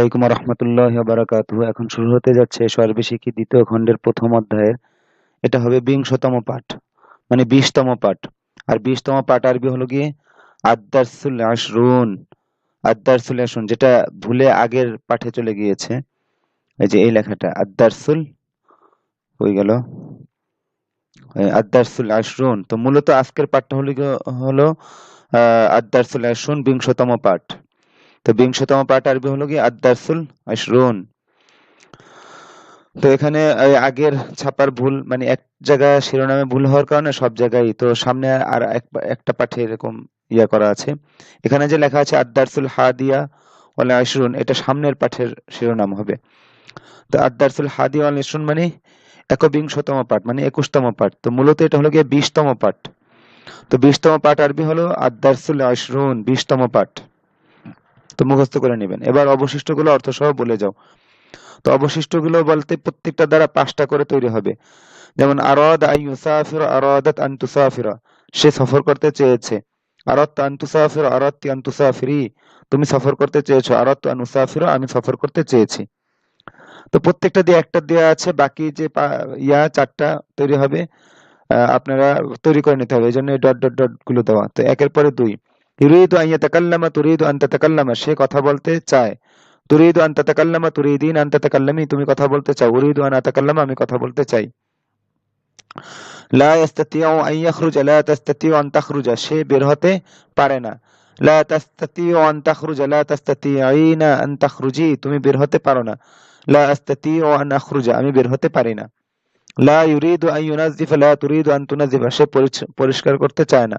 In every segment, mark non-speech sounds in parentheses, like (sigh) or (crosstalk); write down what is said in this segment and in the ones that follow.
আলাইকুম রহমতুল্লাহ বারাকাতুহ এখন শুরু হতে যাচ্ছে সর্বশিক্ষী দ্বিতীয় খণ্ডের প্রথম অধ্যায়ের। এটা হবে বিংশতম পাঠ মানে বিশতম পাঠ। আর বিশতম পাঠ আরবি হলো গিয়ে আদারসুল আশরুন। আদারসুল আশরুন, যেটা ভুলে আগের পাঠে চলে গিয়েছে। এই যে এই লেখাটা আদারসুল হয়ে গেল। আদারসুল আশরুন। তো মূলত আজকের পাঠটা হলো হলো আদারসুল আশরুন বিংশতম পাঠ। তো বিংশতম পাঠ আরবি হলো কি আদারসুল আশরুন। তো এখানে আগের ছাপার ভুল মানে এক জায়গায় শিরোনামে ভুল হওয়ার কারণে সব জায়গায়, তো সামনে আর এক- একটা পাঠে এরকম ইয়া করা আছে। এখানে যে লেখা আছে আদারসুল হাদিয়া ওয়ালা আশরুন, এটা সামনের পাঠের শিরোনাম হবে। তো আদারসুল হাদিয়া ওয়াল আশরুন মানে একবিংশতম পাঠ মানে একুশতম পাঠ। তো মূলত এটা হলো গিয়ে বিশতম পাঠ। তো বিশতম পাঠ আরবি হলো আদারসুল আশরুন, বিশতম পাঠ। তো মুখস্থ করে নেবেন। এবার অবশিষ্টগুলো অর্থ সহ বলে যাও। তো অবশিষ্টগুলো বলতে প্রত্যেকটা দ্বারা পাঁচটা করে তৈরি হবে। যেমন, আরাদ আই ইউসাফির, আরাদাত আন তুসাফিরা। সে সফর করতে চেয়েছে। আরত আন তুসাফির আরাত আন তুসাফিরি। তুমি সফর করতে চেয়েছো। আরাত আন উসাফিরা আমি সফর করতে চেয়েছি। তো প্রত্যেকটা দিয়ে একটা দেওয়া আছে, বাকি যে ইয়া চারটা তৈরি হবে আপনারা তৈরি করে নিতে হবে। এই জন্য ডট ডট ডটগুলো দেওয়া। তো একের পরে দুই। তুরিদু আন তাতাকাল্লামা সে কথা বলতে চায়। তাতাকাল্লামা তুরিদিন আন তাতাকাল্লামি তুমি কথা বলতে চাও। আন আতাকাল্লামা আমি কথা বলতে চাই। লা ইয়াখরুজা লা তাস্তাতিউ আন সে বের হতে পারে না। লা তাস্তাতিউ আন লা তাস্তাতিঈনা আন তাখরুজি তুমি বের হতে পারো না। লা আস্তাতিউ আন আমি বের হতে পারি না। লা ইউরিদু আন ইউনাজ্জিফা লা তুরিদু আন তুনাজ্জিফা সে পরিষ্কার করতে চায় না।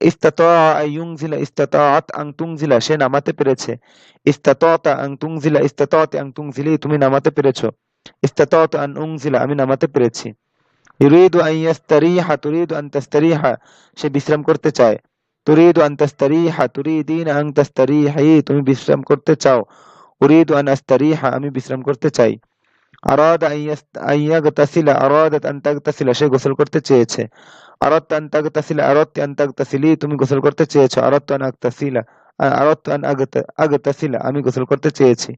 ইস্তাতাআত সে নামাতে পেরেছে তুমি নামাতে পেরেছ আন আমি নামাতে পেরেছি সে বিশ্রাম করতে চায় তুরিদু আন তুরিদিন তাস্তারিহি তুমি বিশ্রাম করতে চাও উরিদু আন আস্তারিহা আমি বিশ্রাম করতে চাই আরাদা আন ইয়াগতাসিলা আরাদাত আন তাগতাসিলা সে গোসল করতে চেয়েছে। আরাদত আন তাগতাসিলা আরাদতি আন তাগতাসিলি তুমি গোসল করতে চেয়েছো। আরাদতু আন আগতাসিলা আ- আরাদতু আন আগতা- আগতাসিলা আমি গোসল করতে চেয়েছি।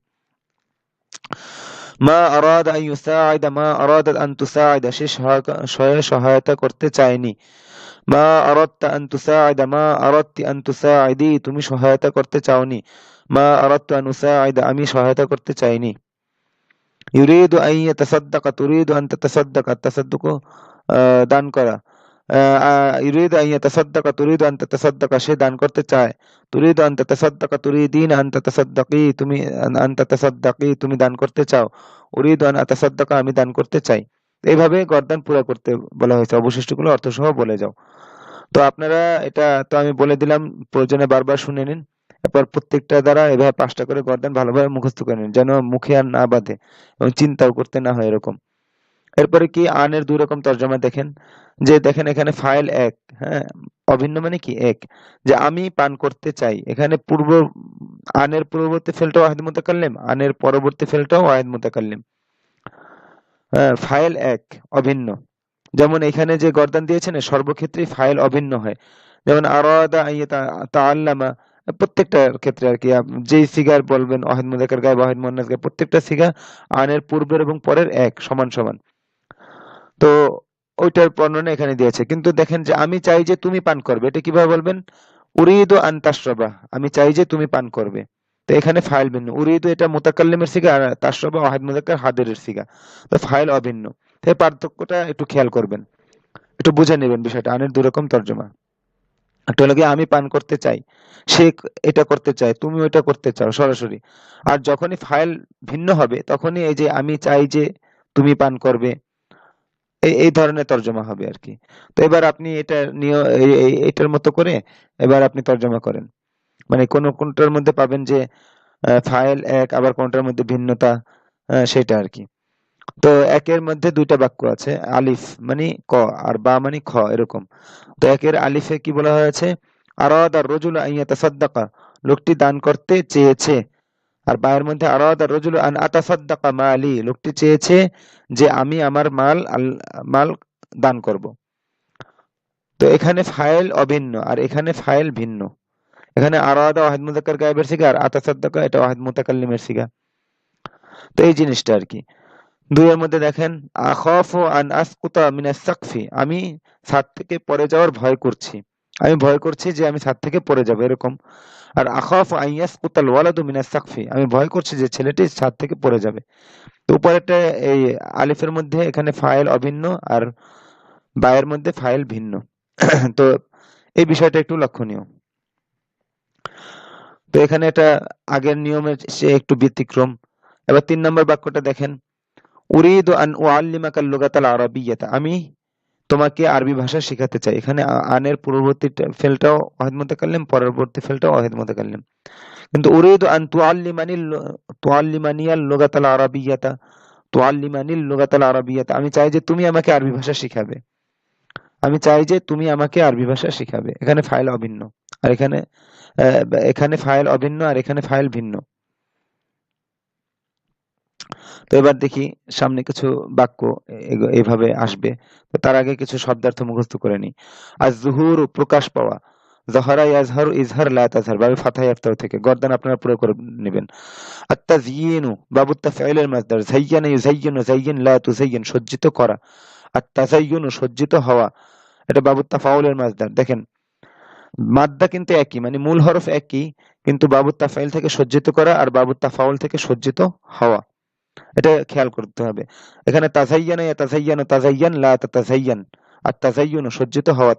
মা আরাদা আন ইউসাআইদা মা আরাদাত আন তুসাআইদা সে সহায়তা সহায় সহায়তা করতে চায়নি। মা আরাদতা আন তুসাআইদা মা আরাদতি আন তুসাআইদি তুমি সহায়তা করতে চাওনি। মা আরাদতু আন উসাআইদা আমি সহায়তা করতে চাইনি। ইউরিদু আন ইয়াতাসাদ্দাকা তুরিদু আন তাতাসাদ্দাকা তাসাদ্দুকু দান করা ইউরিদু আন ইয়াতাসাদ্দাকা তুরিদু আন তাতাসাদ্দাকা সে দান করতে চায় তুরিদু আন তাতাসাদ্দাকা তুরিদিন আন তাতাসাদ্দাকি তুমি আন তাতাসাদ্দাকি তুমি দান করতে চাও উরিদু আন আতাসাদ্দাকা আমি দান করতে চাই এইভাবে গর্দান পুরা করতে বলা হয়েছে অবশিষ্টগুলো অর্থসহ বলে যাও। তো আপনারা এটা, তো আমি বলে দিলাম, প্রয়োজনে বারবার শুনে নিন। এরপর প্রত্যেকটা দ্বারা এভাবে পাঁচটা করে গর্দান ভালোভাবে মুখস্থ করে নিন, যেন মুখে আর না বাঁধে এবং চিন্তাও করতে না হয় এরকম। এরপরে কি আনের দুই রকম তর্জমা দেখেন? যে দেখেন এখানে ফাইল এক হ্যাঁ অভিন্ন মানে কি? এক। যে আমি পান করতে চাই, এখানে পূর্ব, আনের পূর্ববর্তী ফেলটাও ওয়াহিদ মুতাকাল্লিম, আনের পরবর্তী ফেলটাও ওয়াহিদ মুতাকাল্লিম। হ্যাঁ ফাইল এক, অভিন্ন। যেমন এখানে যে গর্দান দিয়েছেন, সর্বক্ষেত্রেই ফাইল অভিন্ন হয়। যেমন আরাদা তাআল্লামা প্রত্যেকটার ক্ষেত্রে আর কি যেই সিগার বলবেন ওয়াহিদ মুজাক্কার গায়ে ওয়াহিদ মুয়ান্নাস গায়ে, প্রত্যেকটা সিগা আনের পূর্বের এবং পরের এক, সমান সমান। তো ওইটার বর্ণনা এখানে দিয়েছে। কিন্তু দেখেন যে আমি চাই যে তুমি পান করবে। এটা কীভাবে বলবেন? উরিদু আন তাশরাবা, আমি চাই যে তুমি পান করবে। তো এখানে ফাইল ভিন্ন। উরিদ এটা মুতাকাল্লিমের সিগা আর তাশরাবা ওয়াহিদ মুজাক্কার হাদিরের সিগা। তো ফাইল অভিন্ন। তো এই পার্থক্যটা একটু খেয়াল করবেন। একটু বুঝে নেবেন বিষয়টা। আনের দুই রকম তর্জমা। একটা হলো গিয়ে আমি পান করতে চাই, সে এটা করতে চায় তুমি ওইটা করতে চাও, সরাসরি। আর যখনই ফাইল ভিন্ন হবে, তখনই এই যে আমি চাই যে তুমি পান করবে, এই ধরনের তর্জমা হবে আর কি। তো এবার আপনি এটা নিয়ে এটার মতো করে এবার আপনি তর্জমা করেন। মানে কোন কোনটার মধ্যে পাবেন যে ফাইল এক, আবার কোনটার মধ্যে ভিন্নতা সেটা আর কি। তো একের মধ্যে দুইটা বাক্য আছে, আলিফ মানে ক আর বা মানে খ এরকম। তো একের আলিফে কি বলা হয়েছে? আরাদা রজুল আইয়া তাসাদ্দাকা লোকটি দান করতে চেয়েছে। আর বায়ের মধ্যে আরাদা রজুল আন আতাসাদ্দাকা মালি, লোকটি চেয়েছে যে আমি আমার মাল মাল দান করব। তো এখানে ফাইল অভিন্ন আর এখানে ফাইল ভিন্ন। এখানে আরাদা ওয়াহিদ মুজাক্কার গায়েবের সিগা আর আতাসাদ্দাকা এটা ওয়াহিদ মুতাকাল্লিমের সিগা তো এই জিনিসটা আর কি। দুইয়ের মধ্যে দেখেন আন আসকুতা মিনাস সাকফি আমি ছাদ থেকে পড়ে যাওয়ার ভয় করছি। আমি ভয় করছি যে আমি ছাদ থেকে পড়ে যাব এরকম। আর, আখাফু আন ইয়াসকুতাল ওয়ালাদু মিনাস সাকফি আমি ভয় করছি যে ছেলেটি ছাদ থেকে পড়ে যাবে তো উপরেরটা এই আলিফের মধ্যে এখানে ফাইল অভিন্ন আর বায়ের মধ্যে ফাইল ভিন্ন। তো এই বিষয়টা একটু লক্ষণীয়। তো এখানে এটা আগের নিয়মের সে একটু ব্যতিক্রম। এবার তিন নম্বর বাক্যটা দেখেন উরিদু আন উআল্লিমাকাল লুগাতাল আরাবিয়াতা। আমি তোমাকে আরবি ভাষা শেখাতে চাই। এখানে আনের পূর্ববর্তী ফেলটাও ওয়াহিদ মুতাকাল্লিম, পরবর্তী ফেলটাও ওয়াহিদ মুতাকাল্লিম। কিন্তু উরিদ আন তুআল্লিমানিল তুআল্লিমানিয়াল লুগাতাল আরাবিয়াতা তুআল্লিমানিল লুগাতাল আরাবিয়াতা। আমি চাই যে তুমি আমাকে আরবি ভাষা শিখাবে। আমি চাই যে তুমি আমাকে আরবি ভাষা শিখাবে। এখানে ফাইল অভিন্ন। আর এখানে এখানে ফাইল অভিন্ন আর এখানে ফাইল ভিন্ন। তো এবার দেখি সামনে কিছু বাক্য এ- এইভাবে আসবে। তার আগে কিছু শব্দার্থ মুখস্থ করে নি আর জুহুর প্রকাশ পাওয়া। জহরা ইয়াজহারু ইজহার লা তাজহার। বাবে ফাতাহ ইফতার থেকে। গর্দান আপনারা পুরো করে নেবেন। আত্তাজিয়িনু বাবু তাফঈলের মাসদার। যায়্যানা ইউযায়্যিনু যায়্যিন লা তুযায়্যিন সজ্জিত করা। আত্তাযায়্যুনু সজ্জিত হওয়া। এটা বাবু তাফাউলের মাসদার। দেখেন, মাদ্দা কিন্তু একই মানে মূল হরফ একই, কিন্তু বাবু তাফাইল থেকে সজ্জিত করা আর বাবু তাফাউল থেকে সজ্জিত হওয়া। এটা খেয়াল করতে হবে। এখানে আর সজ্জিত হওয়া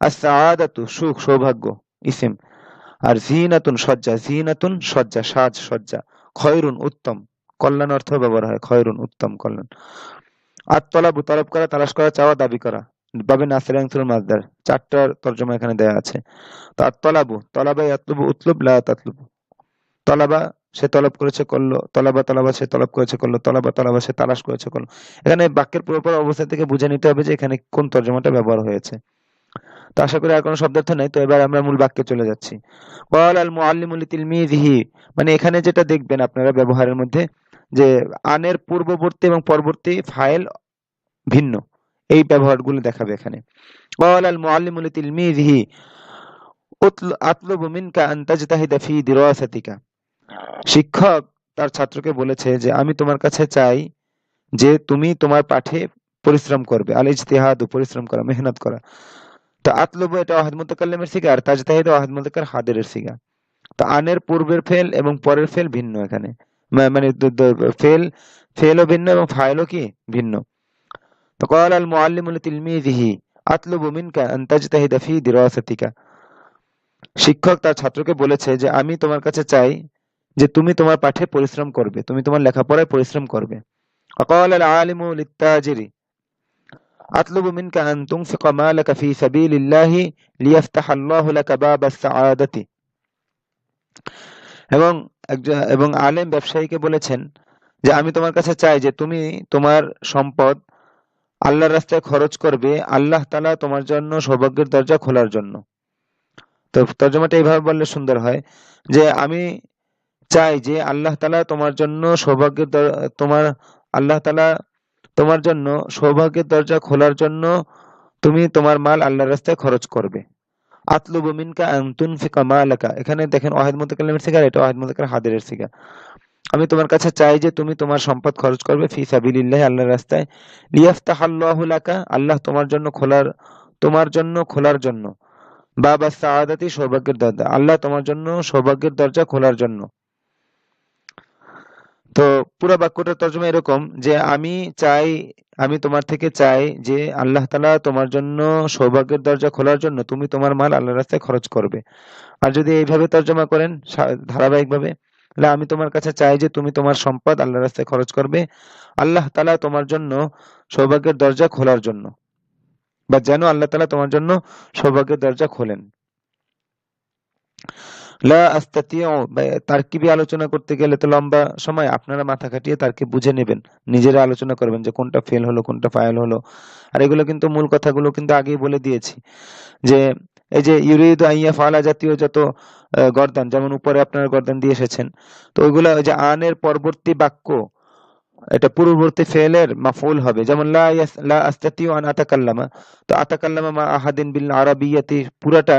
আর সুখ, সৌভাগ্য, ইসিম। আর জিনাতুন সজ্জা জিনাতুন সজ্জা, সাজ সজ্জা উত্তম। কল্যাণ অর্থ ব্যবহার হয়, খয়রুন উত্তম কল্যাণ। আর তলাবু, তলব করা, তালাশ করা, চাওয়া, দাবি করা। বাবে নাসির আংসুল মাজদার চারটার তর্জমা এখানে দেয়া আছে। তো আর তলাবু তলাবা ইয়াতলুবু উতলুব, লা তাতলুবু। তলাবা, সে তলব করেছে, করল। তলাবা তলাবা, সে তলব করেছে, করল। তলাবা তলাবা, সে তালাশ করেছে, করল। এখানে বাক্যের পুরোপুর অবস্থা থেকে বুঝে নিতে হবে যে এখানে কোন তর্জমাটা ব্যবহার হয়েছে। তো আশা করি আর কোনো শব্দার্থ নেই। তো এবার আমরা মূল বাক্যে চলে যাচ্ছি। মানে এখানে যেটা দেখবেন আপনারা ব্যবহারের মধ্যে, যে আনের পূর্ববর্তী এবং পরবর্তী ফাইল ভিন্ন। এই ব্যবহারগুলো দেখাবে এখানে। আতলুবু মিনকা আন তাজতাহিদা ফি দিরাসাতিকা। শিক্ষক তার ছাত্রকে বলেছে যে, আমি তোমার কাছে চাই যে তুমি তোমার পাঠে পরিশ্রম করবে। আল ইজতিহাদ, পরিশ্রম করা, মেহনত করা। তো আতলব এটা আহাদ মুতাকাল্লামের সিগা আর তাজতাহিদ আহাদ মুতাকার হাদের সিগা তো আনের পূর্বের ফেল এবং পরের ফেল ভিন্ন এখানে। মানে ফেল, ফেলও ভিন্ন এবং ফাইলও কি ভিন্ন? তো কয়াল আল মোয়াল্লিম তিলমিযিহি, আতলবু মিনকা আন আন্তাজতাহিদা ফি দিরাসাতিকা। শিক্ষক তার ছাত্রকে বলেছে যে, আমি তোমার কাছে চাই যে তুমি তোমার পাঠে পরিশ্রম করবে, তুমি তোমার লেখাপড়ায় পরিশ্রম করবে। অকাল আল আলিমু এবং এবং আলেম ব্যবসায়ীকে বলেছেন যে, আমি তোমার কাছে চাই যে তুমি তোমার সম্পদ আল্লাহর রাস্তায় খরচ করবে, আল্লাহ তালা তোমার জন্য সৌভাগ্যের দরজা খোলার জন্য। তো তর্জমাটা এইভাবে বললে সুন্দর হয় যে, আমি চাই যে আল্লাহ তালা তোমার জন্য সৌভাগ্যের তোমার আল্লাহ তালা তোমার জন্য সৌভাগ্যের দরজা খোলার জন্য তুমি তোমার মাল আল্লাহর রাস্তায় খরচ করবে। আতলুবু মিনকা আন তুনফিকা মালাকা। এখানে দেখেন ওয়াহিদ মুতাকাল্লিমের সিগা এটা ওয়াহিদ মুতাকার হাদিরের সিগা আমি তোমার কাছে চাই যে তুমি তোমার সম্পদ খরচ করবে ফি সাবিলিল্লাহ, আল্লাহর রাস্তায়। লিয়াফতাহাল্লাহু লাকা, আল্লাহ তোমার জন্য খোলার, তোমার জন্য খোলার জন্য। বাবা সাআদাতি সৌভাগ্যের দরজা, আল্লাহ তোমার জন্য সৌভাগ্যের দরজা খোলার জন্য। তো পুরো বাক্যটার তর্জমা এরকম যে আমি চাই, আমি তোমার থেকে চাই যে আল্লাহ তালা তোমার জন্য সৌভাগ্যের দরজা খোলার জন্য তুমি তোমার মাল আল্লাহর রাস্তায় খরচ করবে। আর যদি এইভাবে তর্জমা করেন ধারাবাহিকভাবে, তাহলে আমি তোমার কাছে চাই যে তুমি তোমার সম্পদ আল্লাহর রাস্তায় খরচ করবে, আল্লাহ তালা তোমার জন্য সৌভাগ্যের দরজা খোলার জন্য। বা যেন আল্লাহ তালা তোমার জন্য সৌভাগ্যের দরজা খোলেন। লা আস্তাতিউ তারকিবি আলোচনা করতে গেলে তো লম্বা সময় আপনারা মাথা খাটিয়ে তারকে বুঝে নেবেন। নিজেরা আলোচনা করবেন যে কোনটা ফেল হলো, কোনটা ফাইল হলো। আর এগুলো কিন্তু মূল কথাগুলো কিন্তু আগেই বলে দিয়েছি। যে এই যে ইউরিদ আইয়া ফালা জাতীয় যত গর্দান, যেমন উপরে আপনারা গর্দান দিয়ে এসেছেন, তো ওইগুলো ওই যে আনের পরবর্তী বাক্য, এটা পূর্ববর্তী ফেলের মাফউল হবে। যেমন লা লা আস্তাতিউ আন আতাকাল্লামা, তো আতাকাল্লামা মা আহাদিন বিল আরাবিয়াতি, পুরাটা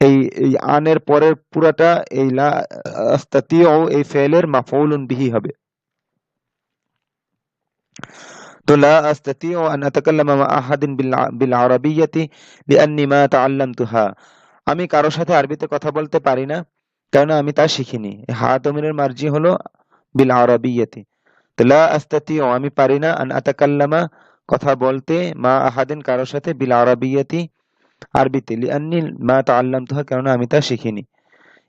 এই এই আনের পরের পুরাটা এই লা আস্তাতিউ এই ফেলের মাফউলুন বিহি হবে। তো লা আস্তাতিউ আন আতাকাল্লামা মা আহাদিন বিল বিল আরাবিয়াতি লিআন্নি মা তাআল্লামতুহা। আমি কারোর সাথে আরবিতে কথা বলতে পারি না কারণ আমি তা শিখিনি। হা দমিরের মার্জি হলো বিল আরাবিয়াতি। তো লা আস্তাতিউ আমি পারি না আন আতাকাল্লামা কথা বলতে মা আহাদিন কারোর সাথে বিল আরাবিয়াতি আরবিতে, লিআন্নি মা তাআল্লামতুহা কারণ আমি তা শিখিনি।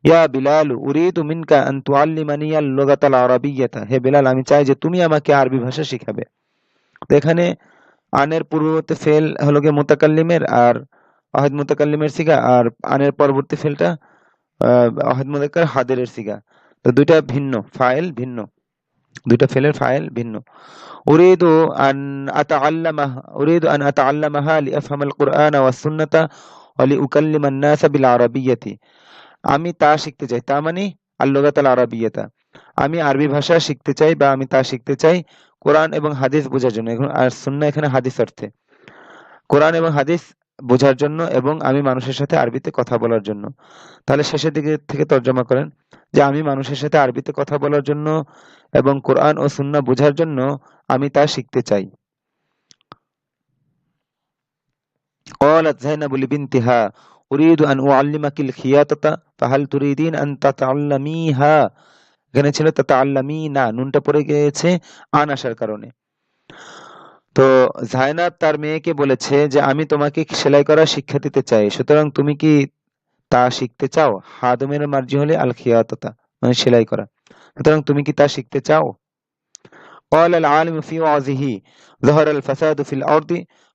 ইয়া বিলাল, উরিদু মিনকা আন তুআল্লিমানি আল লুগাতাল আরাবিয়াতা। হে বিলাল, আমি চাই যে তুমি আমাকে আরবি ভাষা শিখাবে। এখানে আনের পূর্ববর্তী ফেল হলো গিয়ে মুতাকাল্লিমের আর অহেদ মুতাকাল্লিমের সিগা, আর আনের পরবর্তী ফেলটা অহেদ মুতাক্কার হাদেরের সিগা। তো দুইটা ভিন্ন, ফাইল ভিন্ন। দুইটা ফেলের ফাইল ভিন্ন। আন আতাআল্লামাহা লিআফহাম আল কুরআন ওয়াস সুন্নাতা ওয়া লিউকাল্লিমা আন-নাস বিল আরাবিয়্যাতি আমি তা শিখতে চাই। তা মানে আল-লুগাতাল আরাবিয়্যাতা আমি আরবি ভাষা শিখতে চাই বা আমি তা শিখতে চাই কোরআন এবং হাদিস বোঝার জন্য। এখন আর সুন্নাহ এখানে হাদিস অর্থে। কোরআন এবং হাদিস বোঝার জন্য এবং আমি মানুষের সাথে আরবিতে কথা বলার জন্য তাহলে শেষের দিকে থেকে তর্জমা করেন যে আমি মানুষের সাথে আরবিতে কথা বলার জন্য এবং কোরআন ও সুন্না বোঝার জন্য আমি তা শিখতে চাই قالت زينب لبنتها أريد أن أعلمك الخياطة فهل تريدين أن تتعلميها এখানে ছিল তাতাআল্লামি না নুনটা পড়ে গিয়েছে আন আসার কারণে তো জায়নাব তার মেয়েকে বলেছে যে আমি তোমাকে সেলাই করা শিক্ষা দিতে চাই সুতরাং তুমি কি তা শিখতে চাও হাদমের মার্জি হলে আল খিয়াততা মানে সেলাই করা সুতরাং তুমি কি তা শিখতে চাও قال العالم في وعظه ظهر الفساد في الأرض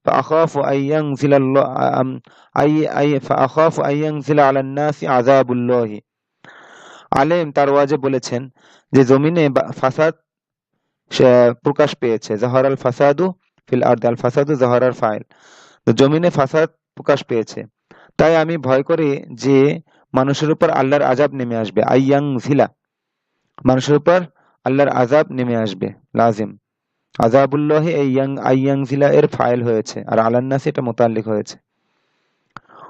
فأخاف أن ينزل الله أي أي فأخاف أن ينزل على الناس عذاب الله আলেম তার ওয়াজে বলেছেন যে জমিনে ফাসাদ প্রকাশ পেয়েছে জাহর আল ফাসাদু ফিল আর্দ আল ফাসাদু জাহরার ফাইল। তো জমিনে ফাসাদ প্রকাশ পেয়েছে। তাই আমি ভয় করি যে মানুষের উপর আল্লাহর আজাব নেমে আসবে। আইয়াং জিলা। মানুষের উপর আল্লাহর আজাব নেমে আসবে। লাজিম। আজাবুল্লাহ এই ইয়াং, আইয়াং জিলা এর ফাইল হয়েছে। আর আলান্নাস এটা মোতাল্লিক হয়েছে।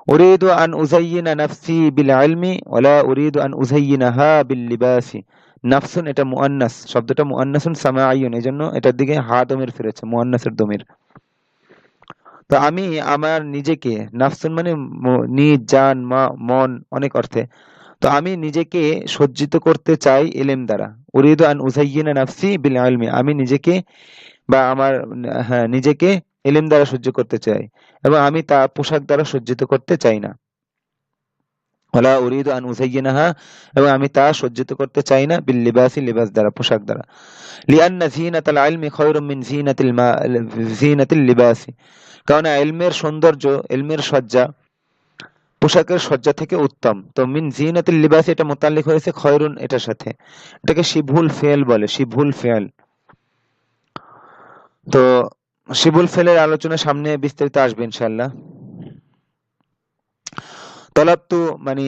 উরিদু আন উজাইয়িনা নাফসি বিল ইলমি ওয়ালা উরিদু আন উজাইয়িনাহা বিল লিবাসি। নাফসুন, এটা মুআন্নাস, শব্দটা মুআন্নাসুন সামাইয়ুন এজন্য এটার দিকে হা দমির ফিরেছে, মুআন্নাসের দমির। তো আমি আমার নিজেকে, নাফসুন মানে নিজ, জান, মা, মন, অনেক অর্থে, তো আমি নিজেকে সজ্জিত করতে চাই এলেম দ্বারা। উরিদ আন উজাইয়িনা নাফসি বিল ইলমি, আমি নিজেকে বা আমার হ্যাঁ নিজেকে এলেম দ্বারা সহ্য করতে চাই, এবং আমি তা পোশাক দ্বারা সজ্জিত করতে চাই না। ওলা উরিদু আন উজাইয়িনাহা এবং আমি তা সজ্জিত করতে চাই না, বিল লিবাসি, লিবাস দ্বারা, পোশাক দ্বারা। লিআন্না যিনাতাল ইলমি খায়রুম মিন যিনাতিল মা, যিনাতিল লিবাসি। কারণ ইলমের সৌন্দর্য ইলমের সজ্জা পোশাকের সজ্জা থেকে উত্তম। তো মিন জিনাতিল লিবাস, এটা মোতাল্লিক হয়েছে খয়রুন এটার সাথে। এটাকে শিবহুল ফেল বলে শিবহুল ফেল। তো শিবুল ফেলের আলোচনা সামনে বিস্তারিত আসবে ইনশাল্লাহ তলাপ্তু মানে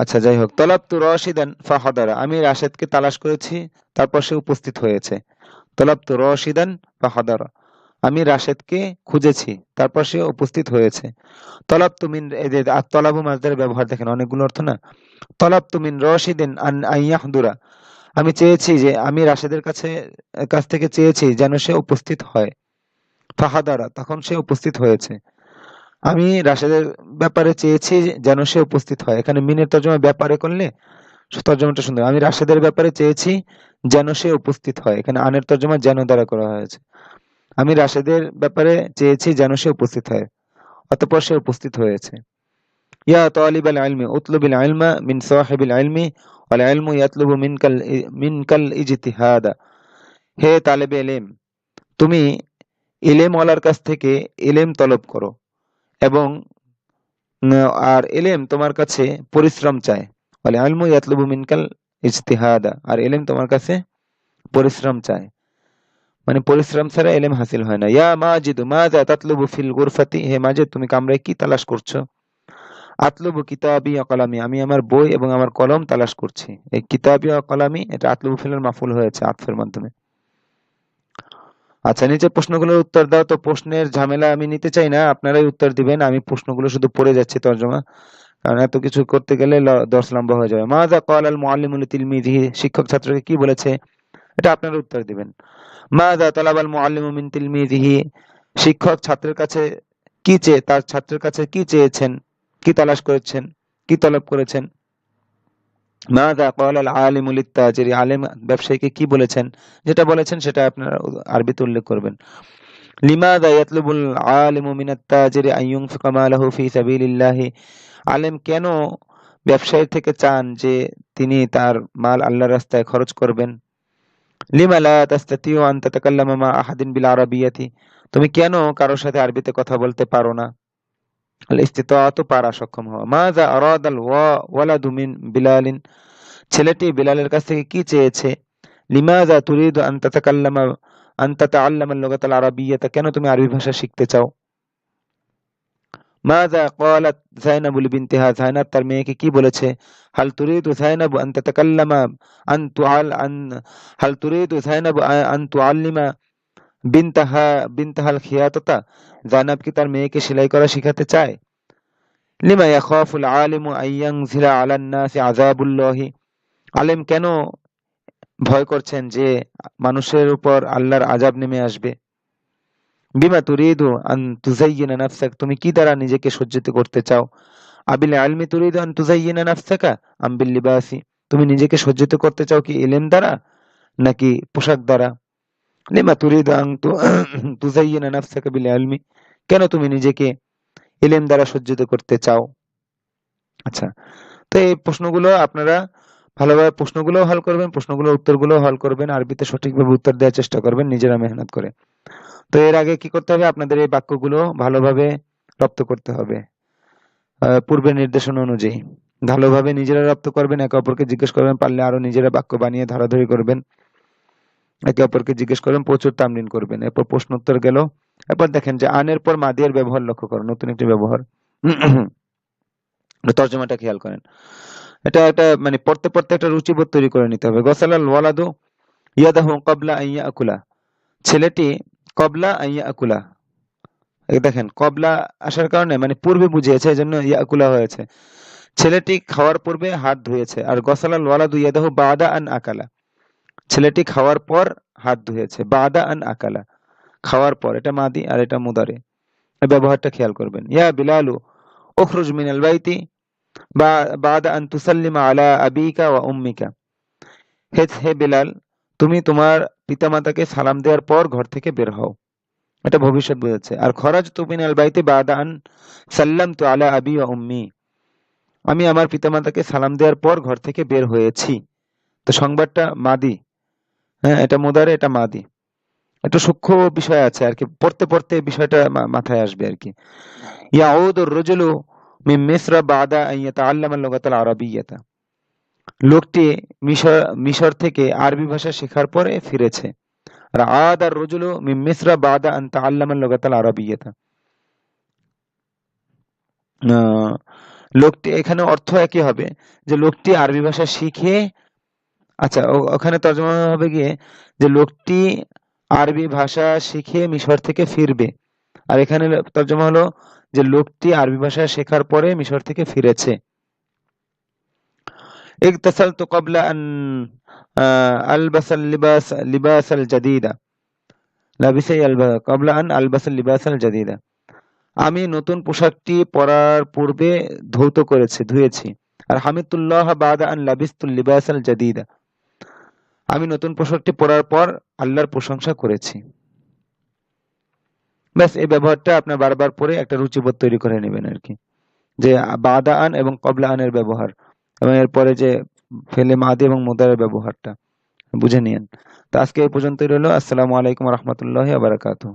আচ্ছা যাই হোক তলাপ্তু রশিদান ফাহাদারা। আমি রাশেদকে তালাশ করেছি, তারপর সে উপস্থিত হয়েছে। তলাপ্তু রশিদান ফাহাদারা। আমি রাশেদকে খুঁজেছি, তারপর সে উপস্থিত হয়েছে। তলাব তুমিন আর তলাবু মাজদের ব্যবহার দেখেন, অনেকগুলো অর্থ না? তলাব তুমিন রশিদিন আইয়াহদুরা। আমি চেয়েছি যে, আমি রাশেদের কাছে, কাছ থেকে চেয়েছি যেন সে উপস্থিত হয়। ফাহাদারা, তখন সে উপস্থিত হয়েছে। আমি রাশেদের ব্যাপারে চেয়েছি যেন সে উপস্থিত হয়। এখানে মিনের তর্জমা ব্যাপারে করলে তর্জমাটা সুন্দর। আমি রাশেদের ব্যাপারে চেয়েছি যেন সে উপস্থিত হয়। এখানে আনের তর্জমা যেন দ্বারা করা হয়েছে। আমি রাশেদের ব্যাপারে চেয়েছি যেন সে উপস্থিত হয়। অতঃপর সে উপস্থিত হয়েছে। ইয়া তালিব আল ইলমি উতলুবিল ইলমা মিন সাহিবিল ইলমি ওয়াল ইলমু ইয়াতলুবু মিনকাল মিনকাল ইজতিহাদা। হে তালেবে ইলম, তুমি ইলেম ওয়ালার কাছ থেকে ইলেম তলব করো। এবং আর এলেম তোমার কাছে পরিশ্রম চায়। বলে আর এলেম তোমার কাছে পরিশ্রম চায়। মানে পরিশ্রম ছাড়া এলেম হাসিল হয় না। ইয়া মাজিদ তাতলুবু ফিল গুরফাতি? হে মাজিদ, তুমি কামরায় কি তালাশ করছ? আতলুবু কিতাবি কলামি, আমি আমার বই এবং আমার কলম তালাশ করছি। এই কিতাবি কলামি, এটা আতলুবু ফিলের মাফুল হয়েছে আতফের মাধ্যমে। আচ্ছা নিচে প্রশ্নগুলোর উত্তর দাও তো। প্রশ্নের ঝামেলা আমি নিতে চাই না, আপনারাই উত্তর দিবেন। আমি প্রশ্নগুলো শুধু পড়ে যাচ্ছি, তর্জমা। কারণ এত কিছু করতে গেলে দশ লম্বা হয়ে যাবে। মাযা ক্বাল আল মুআল্লিমুল তিলমিযিহি শিক্ষক ছাত্রকে কি বলেছে? এটা আপনারা উত্তর দিবেন। মাযা তালাব আল মিন তিলমিযিহি শিক্ষক ছাত্রের কাছে কি চেয়ে, তার ছাত্রের কাছে কি চেয়েছেন? কি তালাশ করেছেন? কি তলব করেছেন? মাযা ক্বাল আল আলিমু লিত্তাজিরি, আলেম ব্যবসায়ীকে কি বলেছেন? যেটা বলেছেন সেটা আপনারা আরবিতে উল্লেখ করবেন। লিমাযা ইয়াতলুবুল আলিমু মিনাত তাজিরি আন ইউনফিকা মালাহু ফি সাবিলিল্লাহি? আলেম কেন ব্যবসায়ীর থেকে চান যে তিনি তার মাল আল্লাহর রাস্তায় খরচ করবেন? লিমা লা তাস্তাতিউ আন তাতাকাল্লামা মা আহাদিন বিল আরাবিয়াতি? তুমি কেন কারোর সাথে আরবিতে কথা বলতে পারো না? পারা সক্ষম হওয়া। আরাদাল ওয়া ওয়ালাদু মিন বিলালিন। ছেলেটি বিলালের কাছ থেকে কি চেয়েছে? লিমাযা তুরিদু আন তাতাকাল্লামা, আন তাতাআল্লামা কেন তুমি আরবি ভাষা শিখতে চাও? মাযা ক্বালাত যায়নাবু লিবিনতিহা যায়নাব তার মেয়েকে কি বলেছে? হাল তুরিদু যায়নাবু আন তাতাকাল্লামা, আন তুআল, আন, হাল তুরিদু যায়নাবু আন তুআল্লিমা বিনতাহা, বিনতাহাল খিয়াতাতা যায়নাব কি তার মেয়েকে সেলাই করা শেখাতে চায়? লিমা ইয়াখাফুল আলিমু আন ইয়ানজিলা আলান নাসি আযাবুল্লাহি। আলেম কেন ভয় করছেন যে মানুষের উপর আল্লাহর আজাব নেমে আসবে? বিমা তুরিদু আন তুজাইয়িনা নাফসাক, তুমি কি দ্বারা নিজেকে সজ্জিত করতে চাও? আবিল আলমি তুরিদু আন তুজাইয়িনা নাফসাকা, আম বিল লিবাসি, তুমি নিজেকে সজ্জিত করতে চাও কি ইলম দ্বারা নাকি পোশাক দ্বারা? কেন (clears throat) তুমি নিজেকে ইলম দ্বারা সজ্জিত করতে চাও। আচ্ছা তো এই প্রশ্নগুলো আপনারা ভালোভাবে প্রশ্নগুলো হল করবেন, প্রশ্নগুলোর উত্তরগুলো হল করবেন, আরবিতে সঠিকভাবে উত্তর দেওয়ার চেষ্টা করবেন, নিজেরা মেহনত করে। তো এর আগে কি করতে হবে? আপনাদের এই বাক্যগুলো ভালোভাবে রপ্ত করতে হবে। পূর্বের নির্দেশনা অনুযায়ী। ভালোভাবে নিজেরা রপ্ত করবেন, একে অপরকে জিজ্ঞেস করবেন, পারলে আরও নিজেরা বাক্য বানিয়ে ধরাধরি করবেন। একে অপরকে জিজ্ঞেস করবেন প্রচুর তামলিন করবেন? এরপর প্রশ্ন উত্তর গেল, এরপর দেখেন যে আনের পর মাদিয়ার ব্যবহার লক্ষ্য করুন নতুন একটি ব্যবহার। (clears throat) তর্জমাটা খেয়াল করেন, এটা একটা মানে পড়তে পড়তে একটা রুচিবোধ তৈরি করে নিতে হবে। গসালাল ওয়ালাদু ইয়াদাহু ক্বাবলা আইয়া আকুলা ছেলেটি কবলা আইয়া আকুলা দেখেন, কবলা আসার কারণে মানে পূর্বে বুঝিয়েছে এই জন্য ইয়াকুলা হয়েছে। ছেলেটি খাওয়ার পূর্বে হাত ধুয়েছে, আর গসালাল ওয়ালাদু ইয়াদাহু বাদা আন আকালা। ছেলেটি খাওয়ার পর হাত ধুয়েছে। বাদা আন আকালা। খাওয়ার পর, এটা মাদি আর এটা মুদারে। ব্যবহারটা খেয়াল করবেন। ইয়া বিলালু, উখরুজ মিনাল বাইতি বাদা আন তুসাল্লিমা আলা আবিকা ওয়া উম্মিকা। হে হে বিলাল, তুমি তোমার পিতামাতাকে সালাম দেওয়ার পর ঘর থেকে বের হও। এটা ভবিষ্যৎ বোঝাচ্ছে। আর খরাজ তুমিনাল বাইতে বাদা আন সাল্লাম তু আলা আবি ওয়া উম্মি। আমি আমার পিতামাতাকে সালাম দেওয়ার পর ঘর থেকে বের হয়েছি। তো সংবাদটা মাদি। হ্যাঁ এটা মোদারে, এটা মাদি। একটু সূক্ষ্ম বিষয় আছে আর কি, পড়তে পড়তে বিষয়টা মাথায় আসবে আর কি। ইয়াউদ রজুলু মিন মিসর বাদা ইয়াতাআল্লামা লুগাতাল আরাবিয়াতা লোকটি মিশর মিশর থেকে আরবি ভাষা শেখার পরে ফিরেছে। আর আদ আর রজুলু মিন মিসর বাদা আন তাআল্লামা লুগাতাল আরাবিয়াতা লোকটি, এখানে অর্থ একই হবে যে, লোকটি আরবি ভাষা শিখে আচ্ছা ও- ওখানে তর্জমা হবে গিয়ে যে লোকটি আরবি ভাষা শিখে মিশর থেকে ফিরবে আর এখানে তর্জমা হলো যে লোকটি আরবি ভাষা শেখার পরে মিশর থেকে ফিরেছে اغتسلت قبل أن آه، ألبس اللباس لباس الجديدة لبس يلبس قبل أن ألبس اللباس الجديدة আমি নতুন পোশাকটি পরার পূর্বে ধৌত করেছি ধুয়েছি আর হামিদুল্লাহ বাদা আন লাবিস্তুল লিবাস আল জাদিদা আমি নতুন পোশাকটি পরার পর আল্লাহর প্রশংসা করেছি। ব্যাস, এই ব্যবহারটা আপনার বারবার পরে একটা রুচিবোধ তৈরি করে নেবেন আর কি। যে বাদা আন এবং কবলা আনের ব্যবহার এবং এরপরে যে ফেলে মাদি এবং মুদারের ব্যবহারটা। বুঝে নিয়েন। তো আজকে এই পর্যন্তই রইল। আসসালামু আলাইকুম রহমতুল্লাহ বারাকাতুহ।